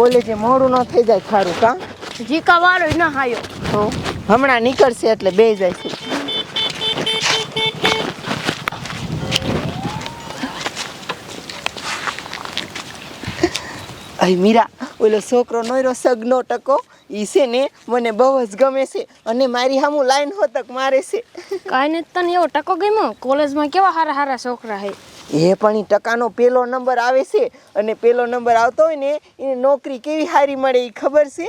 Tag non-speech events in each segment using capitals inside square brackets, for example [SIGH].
કોલેજે મોડું ન થઈ જાય ખારું કા? જીકા વાળો ન હાયો. તો હમણાં નીકળશે એટલે બે જાય છે મીરા ઓલો છોકરો નોયરો સગનો ટકો ઈ છે ને મને બહુ જ ગમે છે અને મારી સામું લાઈન હોતક મારે છે. કાંઈ નથી તને એવો ટકો ગમ્યો? કોલેજમાં કેવા હારા હારા છોકરા હે? એ પણ એ ટકાનો પહેલો નંબર આવે છે અને પહેલો નંબર આવતો હોય ને, એને નોકરી કેવી સારી મળે એ ખબર છે?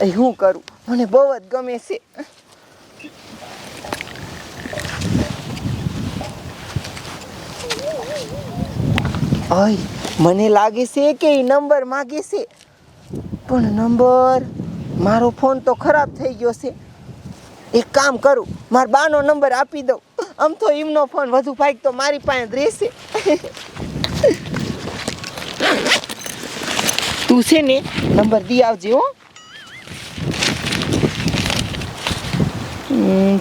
એ હું કરું? મને બહુ જ ગમે છે. અય, મને લાગે છે કે એ નંબર માગે છે. પણ નંબર, મારો ફોન તો ખરાબ થઈ ગયો છે. એક કામ કરું, મારા બાનો નંબર આપી દઉં. આમ તો એમનો ફોન વધુ ભાગ તો મારી પાસે રહેશે. તું છે ને નંબર દી આવજે હો.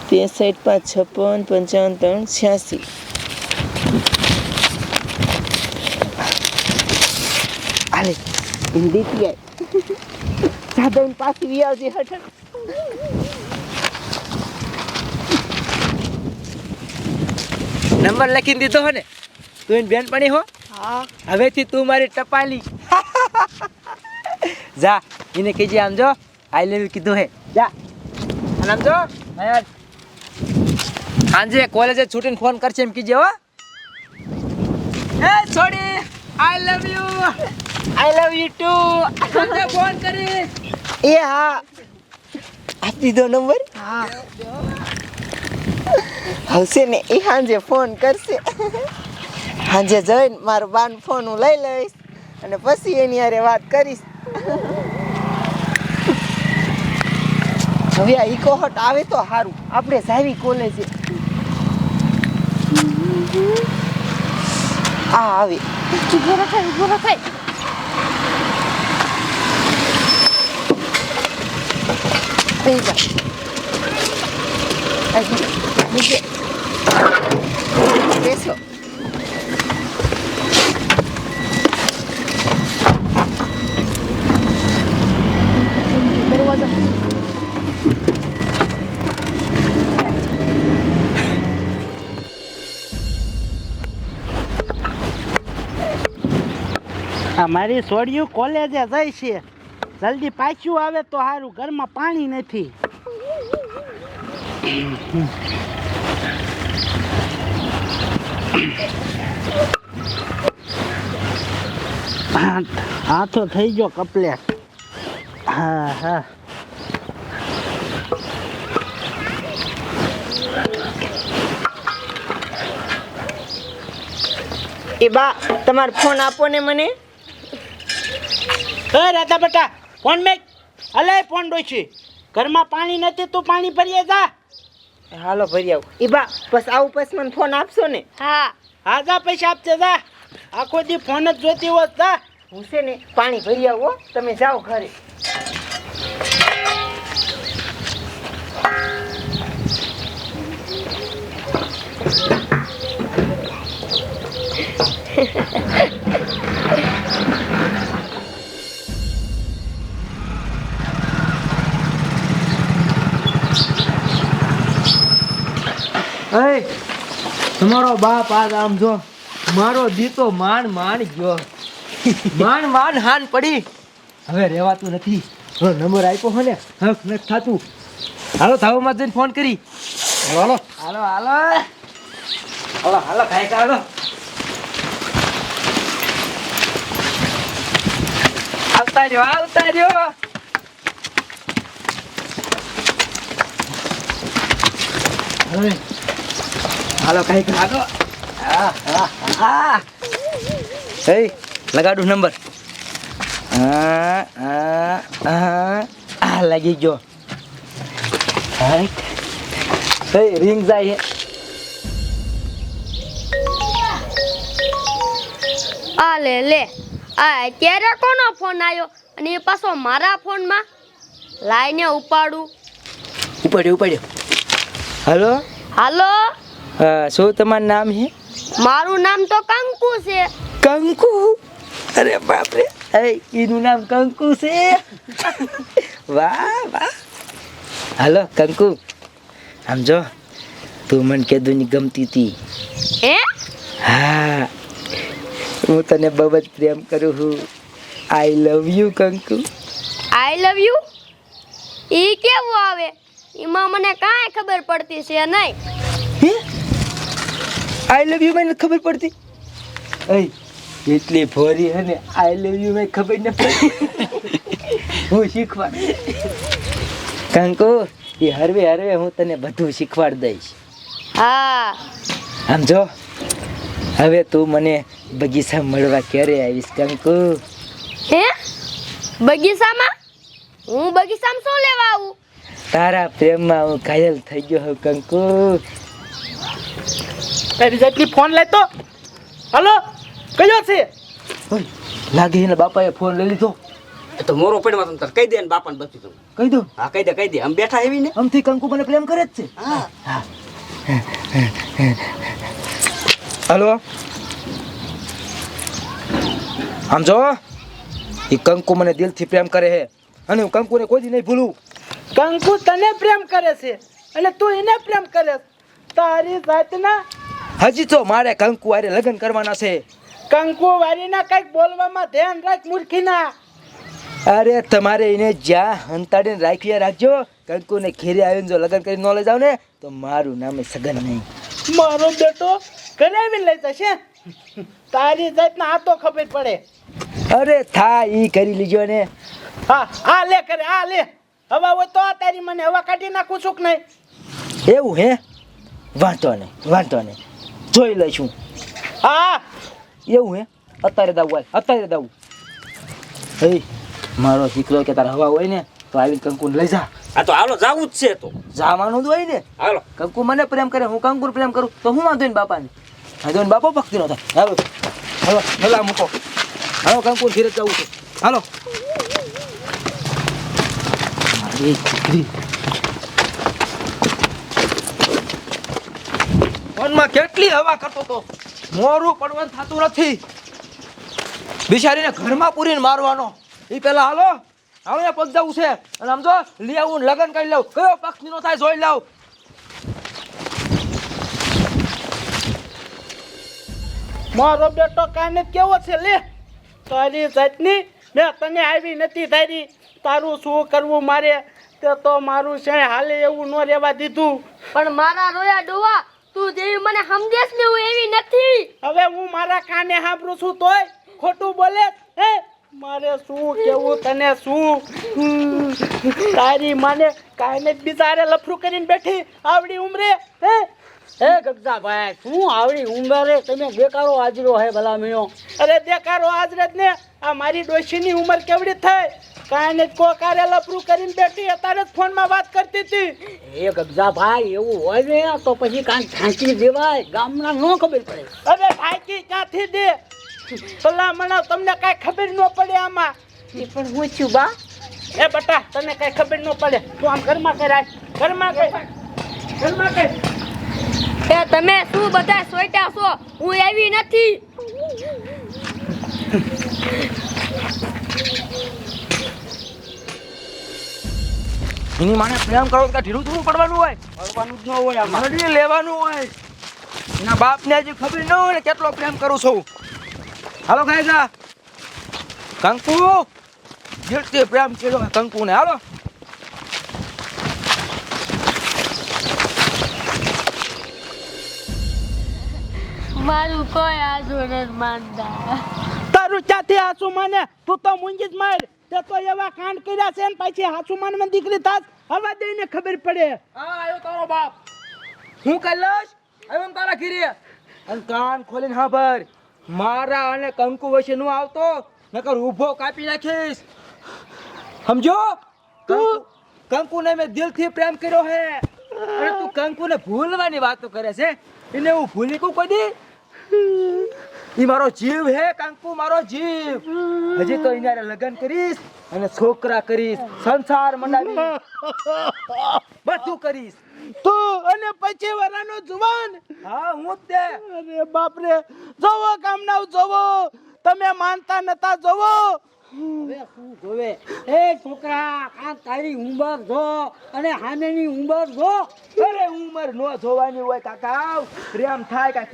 ત્રેસઠ, પાંચ, છપ્પન, પંચાવન, ત્રણ, છ્યાસી. હાલે દેતી આય. [LAUGHS] સાધન પાછી આવજે હઠ નંબર લખી દીધો હો ને. તું એની બેનપણી હો. હા. હવેથી તું મારી ટપાલી. [LAUGHS] જા એને કહેજે આમ જો આઈ લવ કીધું હે. જા. અને આમ જો સાંજે કોલેજે છૂટીને ફોન કરશે એમ કીજે હો. એ છોડી. I love you I love you too સાંજે ફોન કરી. એ હા. આપી દો નંબર? હા. હવશે ને એ સાંજે ફોન કરશે. સાંજે જઈને મારો બાન ફોન હું લઈ લઈશ અને પછી એની હારે વાત કરીશ. હવે આ ઇકોહટ આવે તો સારું આપણે જાવી કોલેજે આ આવે. ઊભો રખાય ઊભો રખાય થઈ જા. હજી નીચે બેસો અમારી છોડીયું કોલેજે જાય છે. જલ્દી પાછું આવે તો સારું ઘરમાં પાણી નથી. હા તો થઈ ગયો કપલેટ. હા હા. એ બા તમારો ફોન આપો ને મને. એ રાધા બેટા ફોન મેં અલે ફોન ડોશી. ઘરમાં પાણી નથી તું પાણી ભરીએ જા. હાલો ભરી આવું. એ બા બસ આવું પછી મને ફોન આપશો ને? હા. હા જા પૈસા આપજે જા. આખો દી ફોન જ જોતી હોત જા. હું છે ને પાણી ભરી આવો હો. તમે જાઓ ઘરે. [LAUGHS] એ તમારો બાપ આજ આમ જો મારો દીતો માન માન ગયો. માન માન હાન પડી. હવે રહેવાતું નથી. હવે નંબર આપ્યો હો ને હક નથી થાતું. હાલો થાવમાં જઈને ફોન કરી. હાલો. હાલો હાલો. હાલો હાલો ખાઈ હાલો આવતા રહ્યો આવતા રહ્યો. હવે હાલો આ. એ લગાડું નંબર. આ લાગી ગયો. રિંગ જાય આ લે લે. આ અત્યારે કોનો ફોન આવ્યો અને એ પાછો મારા ફોનમાં? લાઈને ઉપાડું. ઉપાડ્યો ઉપાડ્યો. હલો? હાલો? શું તમારું નામ છે? મારું નામ તો કંકુ છે. કંકુ? અરે બાપરે. એ એનું નામ કંકુ છે. વાહ વાહ. હાલો કંકુ. આમ જો તું મને કેદુની ગમતી હતી. હે? હા. હું તને બહુ જ પ્રેમ કરું છું. આઈ love you Kanku. I love U E કેવું આવે? એમાં મને કાંઈ ખબર પડતી છે નહીં. હે? આઈ લવ યુ મને ખબર પડતી. એ એટલી ભોરી હે ને આઈ લવ યુ મને ખબર ન પડતી. હું શીખવા કંકુ એ હરવે હરવે હું તને બધું શીખવાડ દઈશ. હા. આમ જો હવે તું મને બગીચા મળવા ક્યારે આવીશ કંકુ? હે? બગીચામાં? હું બગીચામાં શું લેવા આવું? તારા પ્રેમમાં હું ઘાયલ થઈ ગયો હું કંકુ. તારી જાતની ફોન લેતો હલો કયો છે? લાગે એને બાપાએ ફોન લઈ લીધો. એ તો મોરો પડવા તમ તાર. કહી દે ને બાપાને બચી તું કહી દો હા કહી દે કહી દે. આમ બેઠા એવી ને? આમથી કંકુ મને પ્રેમ કરે જ છે. હા. હલો. આમ જો એ કંકુ મને દિલથી પ્રેમ કરે છે અને હું કંકુને કોઈ દી નહીં ભૂલું. કંકુ તને પ્રેમ કરે છે અને તું એને પ્રેમ કરે તારી જાતના હજી તો મારે કંકુ આરે લગ્ન કરવાના છે. કંકુ વારીના કંઈક બોલવામાં ધ્યાન રાખ મૂર્ખીના. અરે તમારે એને જ્યાં હંતાડીને રાખ્યા રાખજો. કંકુને ઘેરે આવીને જો લગ્ન કરીને ન લઈ જાવ ને તો મારું નામ સગન નહીં. મારો બેટો આવીને લઈ જશે. તારી જાતના આ તો ખબર પડે. અરે થા ઈ કરી લીજો ને હા આ લે કરે આ લે. હવા હોય તો આ તારી મને હવા કાઢી નાખું છું કે નહીં? એવું હે? વાંધો નહીં વાંધો નહીં. જોઈ લઈશું. હા એવું હે? અત્યારે દાવું હાલ અત્યારે દાવું. હે મારો દીકરો કે તારા હવા હોય ને તો આવી કંકુને લઈ જા. આ તો હાલો જાવું જ છે તો. જવાનું જ હોય ને. હાલો. કંકુ મને પ્રેમ કરે હું કંકુને પ્રેમ કરું તો હું વાંધો ને બાપાને. વાંધો ને બાપો ભક્તિ નો થાય. હાલો. હાલો ભલા મૂકો. હાલો કંકુ ધીરે જવું છે. હાલો. મારી દીકરી. ફોનમાં કેટલી હવા કરતો તો? મોરું પડવાનું થતું નથી. બિચારીને ઘરમાં પૂરીને મારવાનો. એ પેલા હાલો હાલો એ પગ જવું છે. અને આમ જો લઈ આવું લગ્ન કરી લઉં. કયો પક્ષ નો થાય જોઈ લઉં મારો બેટો કાને કેવો છે લે? તારી જાતની મેં તને આવી નથી તારી તારું શું કરવું મારે? તે તો મારું છે હાલે એવું ન રહેવા દીધું. પણ મારા રોયા ડોવા તું જેવી મને સમજેશ ને હું એવી નથી. હવે હું મારા કાને સાંભળું છું તોય ખોટું બોલે હે? મારે શું કેવું તને શું? હમ, તારી માને કાયને બિચારે લફરું કરીને બેઠી આવડી ઉમરે હે? હે ગગજાભાઈ શું આવડી ઉંમરે? તમે બેકારો હાજરો હે ભલા મિયો અરે દેખારો આજરત ને આ મારી ડોશીની ઉંમર કેવડી થઈ? કાંઈ જ કોકારે લફરું કરીને બેઠી અત્યારે જ ફોનમાં વાત કરતી હતી. એ ગગજાભાઈ એવું હોય ને તો પછી કાંઈ ઢાંકી દેવાય. ગામના ન ખબર પડે. અરે ઢાંકી ક્યાંથી દે? ભલામણા તમને કાંઈ ખબર ન પડે આમાં. એ પણ હું છું બા. એ બટા તને કાંઈ ખબર ન પડે. તું આમ ઘરમાં કરાય ઘરમાં કર ઘરમાં કઈ. એ તમે શું બધા સોઈટા છો? હું એવી નથી. એની માને પ્રેમ કરો તો ઢીલું થોડું પડવાનું હોય. પડવાનું જ ન હોય મરડી મળી લેવાનું હોય. એના બાપને હજી ખબર ન હોય ને કેટલો પ્રેમ કરું છું. હાલો જા કંકુ જેટલી પ્રેમ કર્યો કંકુ ને હાલો. મારું કોઈ આજુ નથી માનતા. તારું ચાથી આસુ માને? તું તો મૂંગી જ માર. તે તો એવા કાંડ કર્યા છે ને પછી હાસુ માનમાં દીકરી થાસ હવે દઈને ખબર પડે. હા આવ્યો તારો બાપ. હું કૈલાશ આવ્યો ને તારા ઘીરે. અને કાન ખોલીને સાંભળ મારા અને કંકુ વચ્ચે નું આવતો નકર ઊભો કાપી નાખીશ. સમજો? તું કંકુને મેં દિલથી પ્રેમ કર્યો હે. અને તું કંકુને ભૂલવાની વાતો કરે છે. એને હું ભૂલી કું કોઈ ઈ મારો જીવ હે કંકુ મારો જીવ. હજી તો એના લગ્ન કરીશ અને છોકરા કરીશ સંસાર મંડાવીશ [LAUGHS] બધું કરીશ. તું અને પછી વરાનો જુવાન. હા હું જ તે. અરે બાપ રે જવો ગામના જોવો તમે માનતા નતા જવો. અને હામેની ઉંમર જો. અરે ઉંમર નો જોવાની કાકા. પ્રેમ થાય, કાંઈ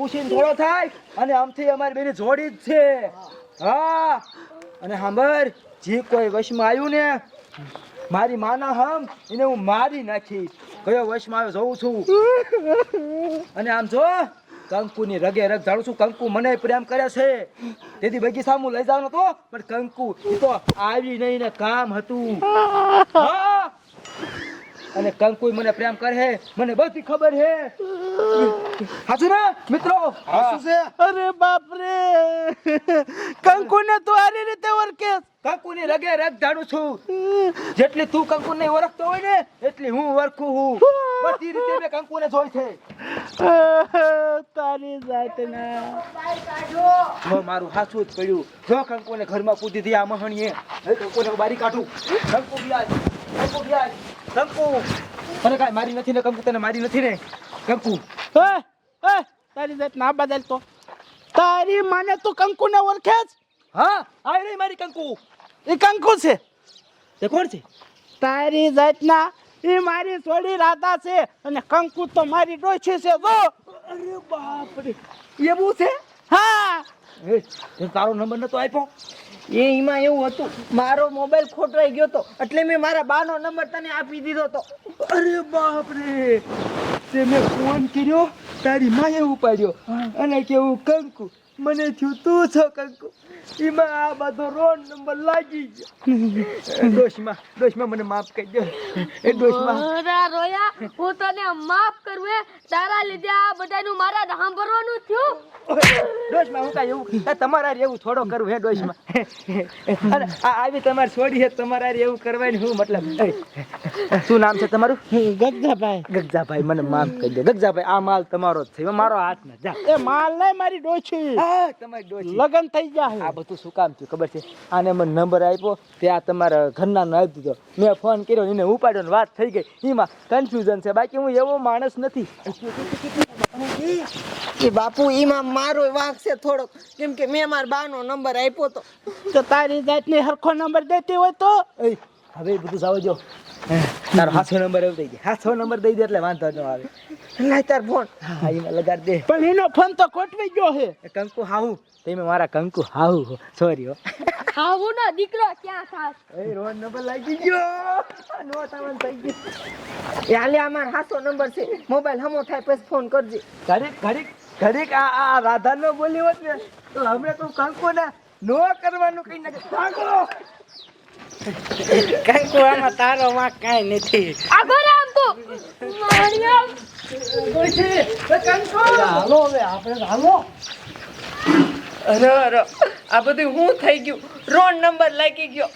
થાય. અને આમથી અમારી બેની જોડી જ છે. હા. અને સાંભળ, જે કોઈ વશમાં આવ્યું ને, મારી માના હમ, એને હું મારી નાખી. કયો વશમાં આવ્યો જોઉં છું. અને આમ જો કંકુની રગે રગ જાણું છું. કંકુ મને પ્રેમ કરે છે. તેથી બગીચામાં લઈ જવાનો તો પણ કંકુ તો આવી નહીં ને કામ હતું. અને કંકુ મને પ્રેમ કરે મને બધી ખબર છે હાચું ને મિત્રો? હાચું છે. અરે બાપ રે કંકુને તું આરી રીતે ઓળખે? કંકુની રગે રગ જાણું છું. જેટલી તું કંકુને ઓળખતો હોય ને એટલી હું ઓળખું હું. બધી રીતે મેં કંકુને જોઈ છે. તારી જાત ના મારું હાચું જ પડ્યું. જો કંકુને ઘરમાં પૂછી દી આ મહણીએ. કંકુ કંકુને બારી કાઢું. કંકુ બિયાજ કંકુ બિયાજ કંકુ. તને કાંઈ મારી નથી ને કંકુ તને મારી નથી ને કંકુ. એ એ તારી જાત ના બદલ તો તારી માને તું કંકુને ઓળખે જ? હા આવી રહી મારી કંકુ. એ કંકુ છે. તે કોણ છે? તારી જાતના એ મારી છોડી રાધા છે. અને કંકુ તો મારી ડોછી છે જો. અરે બાપ રે એવું છે? હા. તારો નંબર નતો આપ્યો? એ એમાં એવું હતું મારો મોબાઈલ ખોટવાઈ ગયો તો એટલે મેં મારા બાનો નંબર તને આપી દીધો તો. અરે બાપ રે તે મેં ફોન કર્યો તારી માએ ઉપાડ્યો. અને કેવું કંકુ મને થયું તું છો કંકુ. એમાં આ બધો રોડ નંબર લાગી ગયો. દોષમાં દોષમાં મને માફ કરી દો. એ દોષમાં. રોયા હું તને માફ કરું એ તારા લીધે આ બધાનું મારા સાંભળવાનું થયું. દોષમાં હું કાંઈ એવું તમારા એવું થોડો કરું હે દોષમાં. અરે આ આવી તમારે છોડી હે તમારા એવું કરવાની હું મતલબ શું નામ છે તમારું? ગગજાભાઈ. ગગજાભાઈ મને માફ કરી દો. ગગજાભાઈ આ માલ તમારો જ છે. મારો હાથ ના જા. એ માલ નહીં મારી ડોછી આ તમારી લગન થઈ આ બધું શું કામ થયું ખબર છે? આને મને નંબર આપ્યો તે આ તમારા ઘરના આપી દીધો. મેં ફોન કર્યો એને ઉપાડ્યો ને વાત થઈ ગઈ. એમાં કન્ફ્યુઝન છે. બાકી હું એવો માણસ નથી. એ બાપુ એમાં મારો વાંક છે થોડોક. કેમ કે મેં મારા બાનો નંબર આપ્યો તો. તો તારી જાતની હરખો નંબર દેતી હોય તો? હવે બધું જાવ જો તારો હાથો નંબર એવું દઈ દે હાથો નંબર દઈ દે એટલે વાંધો ન આવે. લાય તાર ફોન. હા એમાં લગાડ દે. પણ એનો ફોન તો કોટવી ગયો છે કંકુ હાહુ. તમે મારા કંકુ હાહુ સોરી હો. હાહુ નો દીકરો ક્યાં થાસ એ રોડ નંબર લાગી ગયો. નો સામાન થઈ ગયો. એ હાલે આ હાસો નંબર છે. મોબાઈલ હમો થાય પછી ફોન કરજે. ઘરે ઘરે ઘડીક આ આ રાધા નો બોલી હોત ને તો હમણે તું કંકુ ના નો કરવાનું કઈ નાખે સાંભળો કંકુ આમાં તારો વાંક કાંઈ નથી. માણિયા હાલો હવે આ બધું હું થઈ ગયું? રોંગ નંબર લાગી ગયો.